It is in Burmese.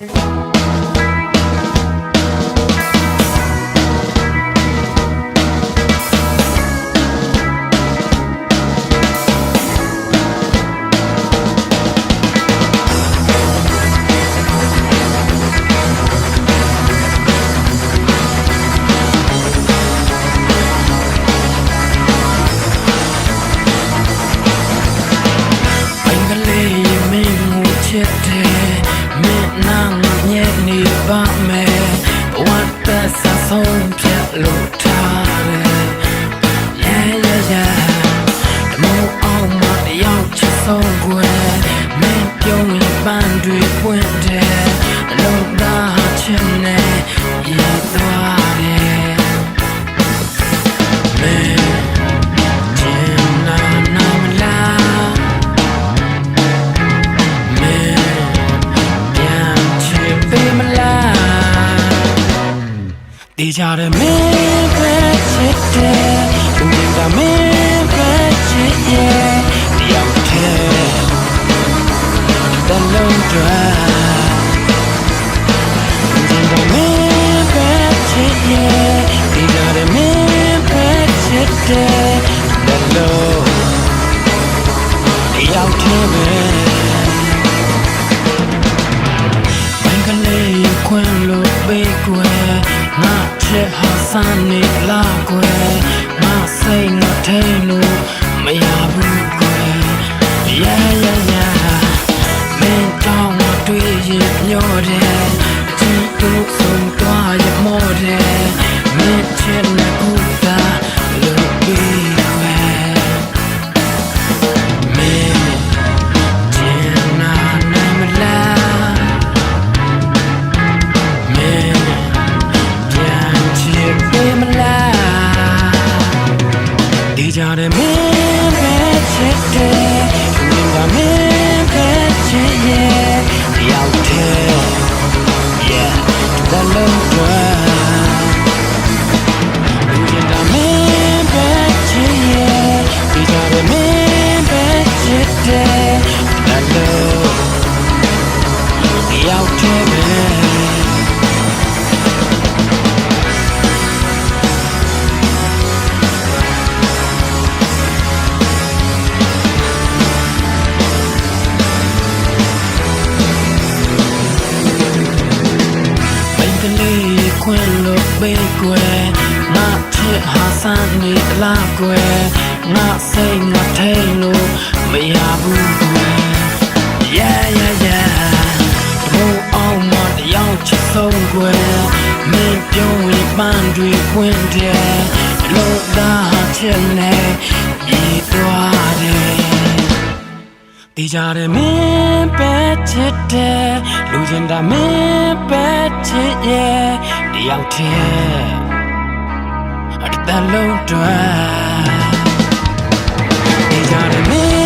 ဘ ပါမယ်ဘဝသက်ဆဆုံးဖြတ်လို့ တေးကြတယ်မင်း စ်ဟာစနေလာကွယ်ငါစိတ်ငါထိန်လို့မရဘူးကွယ် Yeah yeah yeah မင်းတောင်းမတွေ့ရင်ညော့တယ် ဒီကြတဲ့မင်းပဲချစ်တယ်မင်းက ခွင်လို့ပေးကွယ်ငါချစ်ဟာစမ်းနေလားကွယ်ငါစိတ်ငါထိန်လို့မရဘူးကွယ် Yeah yeah yeah ဘုံအောင်မတယောက်ချစ်ဆုံးကွယ်မင်းပြုံးရင်ပန်းတွေပွင့်တယ်လို့သားချစ်နေဤသွားတယ်တေးကြတယ်မင်းပဲချစ်တယ်လူကျင်တာမင်းပဲချစ်ရဲ့တ ယောက်တည်းအတန်လုံးတွဲတေးကြတယ်